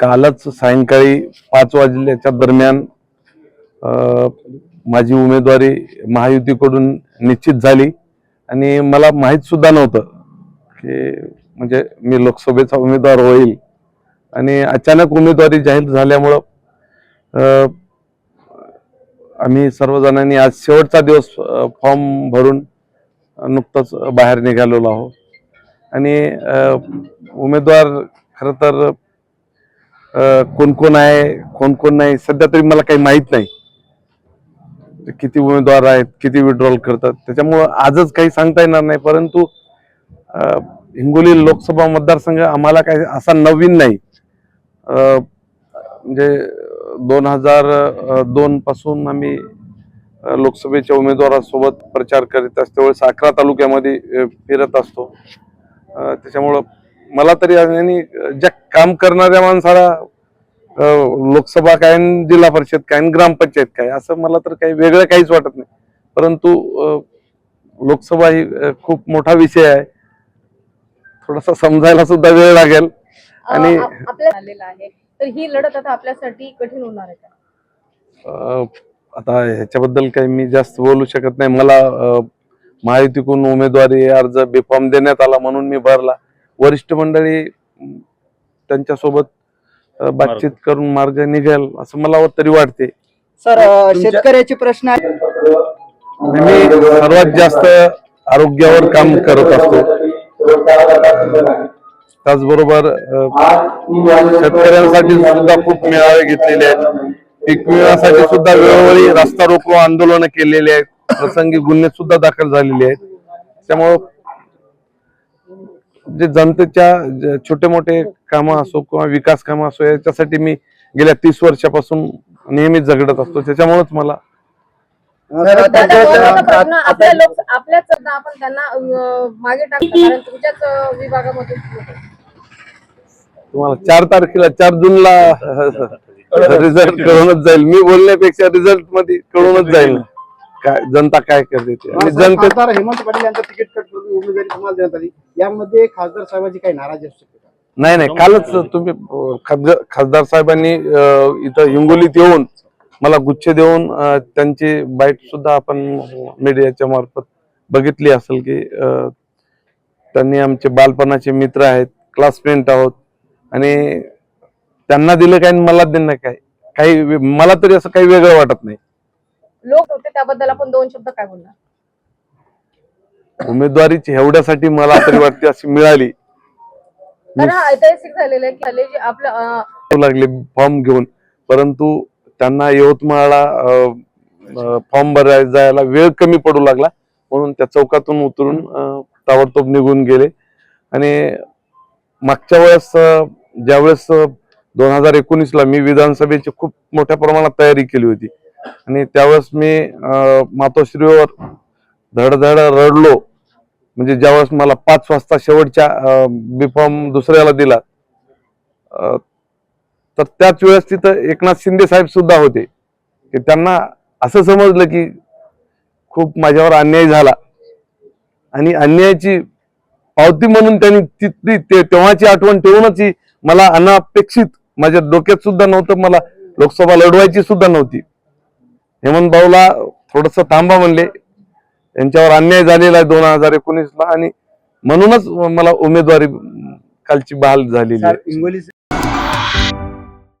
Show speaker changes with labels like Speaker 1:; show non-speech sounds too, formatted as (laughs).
Speaker 1: कालच सायंकाळी पाच वाजल्याच्या दरम्यान माझी उमेदवारी महायुतीकडून निश्चित झाली. आणि मला माहीत सुद्धा नव्हतं की म्हणजे मी लोकसभेचा उमेदवार होईल. आणि अचानक उमेदवारी जाहीर झाल्यामुळं आम्ही सर्वजणांनी आज शेवटचा दिवस फॉर्म भरून नुकतंच बाहेर निघालेलो आहोत. आणि उमेदवार खरं तर कोण कोण आहे कोण कोण नाही सध्या तरी मला काही माहीत नाही. किती उमेदवार आहेत किती विड्रॉल करतात त्याच्यामुळं आजच काही सांगता येणार नाही परंतु हिंगोली लोकसभा मतदारसंघ आम्हाला काही असा नवीन नाही. म्हणजे दोन हजार दोन पासून आम्ही लोकसभेच्या उमेदवारासोबत प्रचार करीत असतो त्यावेळेस अकरा तालुक्यामध्ये फिरत असतो. त्याच्यामुळं मला तरी आणि ज्या काम करणाऱ्या माणसाला लोकसभा काय जिल्हा परिषद काय ग्रामपंचायत काय असं मला तर काही वेगळं काहीच वाटत नाही. परंतु लोकसभा ही खूप मोठा विषय आहे. थोडासा समजायला सुद्धा वेळ लागेल. आणि
Speaker 2: तर ही लढत आता आपल्यासाठी कठीण होणार आहे
Speaker 1: आता ह्याच्याबद्दल काही मी जास्त बोलू शकत नाही. मला महायुतीकडून उमेदवारी अर्ज बेफॉर्म देण्यात आला म्हणून मी भरला. वरिष्ठ मंडळी त्यांच्यासोबत बातचीत करून मार्ग निघेल असं मला तरी वाटते.
Speaker 3: सर शेतकऱ्याचे प्रश्न
Speaker 1: मी सर्वात जास्त आरोग्यावर काम करत असतो. त्याचबरोबर शेतकऱ्यांसाठी सुद्धा खूप मेळावे घेतलेले आहेत. पीक विम्यासाठी सुद्धा वेळोवेळी रस्ता रोको आंदोलन केलेले आहेत. प्रसंगी गुन्हे सुद्धा दाखल झालेले आहेत. त्यामुळं जे जनतेच्या छोटे मोठे कामं असो किंवा विकास कामं असो याच्यासाठी मी गेल्या तीस वर्षापासून नेहमीच झगडत असतो. त्याच्यामुळेच मला
Speaker 2: आपल्याच आपण त्यांना मागे टाकतो (laughs) तुमच्याच विभागामधून.
Speaker 1: तुम्हाला चार तारखेला चार जूनला रिझल्ट कळूनच जाईल. मी बोलण्यापेक्षा रिझल्टमध्ये कळूनच जाईल. काय जनता काय करते जनते
Speaker 4: हेमंत पाटील यांचं तिकीट उमेदवारी तुम्हाला देण्यात आली. यामध्ये खासदार साहेबांची काही नाराजी असू शकते?
Speaker 1: नाही नाही कालच तुम्ही खासदार खासदार साहेबांनी इथं हिंगोलीत येऊन मला गुच्छ देऊन त्यांची बाईट सुद्धा आपण मीडियाच्या मार्फत बघितली असेल की त्यांनी आमचे बालपणाचे मित्र आहेत क्लासमेट आहोत आणि त्यांना दिलं काय आणि मला दिलं काय? काही मला तरी असं काही वेगळं वाटत नाही.
Speaker 2: लोक होते त्याबद्दल आपण दोन शब्द काय बोलणार?
Speaker 1: उमेदवारीची एवढ्यासाठी मला तरी वाटते अशी मिळाली.
Speaker 2: ऐतिहासिक झालेला आहे की आपलं
Speaker 1: लागले फॉर्म घेऊन. परंतु त्यांना यवतमाळला फॉर्म भरायला जायला वेळ कमी पडू लागला. म्हणून त्या चौकातून उतरून ताबडतोब निघून गेले. आणि मागच्या वेळेस ज्यावेळेस दोन हजार एकोणीसला मी विधानसभेची खूप मोठ्या प्रमाणात तयारी केली होती. आणि त्यावेळेस मी मातोश्रीवर धडधड रडलो. म्हणजे ज्यावेळेस मला पाच वाजता शेवटच्या बिफॉर्म दुसऱ्याला दिला तर त्याच वेळेस तिथं एकनाथ शिंदे साहेब सुद्धा होते. की त्यांना असं समजलं की खूप माझ्यावर अन्याय झाला. आणि अन्यायाची पावती म्हणून त्यांनी तिथली ते तेव्हाची आठवण ठेवूनच मला अनापेक्षित माझ्या डोक्यात सुद्धा नव्हतं मला लोकसभा लढवायची सुद्धा नव्हती. हेमंत भाऊला थोडस थांबा म्हणले. यांच्यावर अन्याय झालेला आहे दोन हजार एकोणीसला आणि म्हणूनच मला उमेदवारी कालची बहाल झालेली आहे.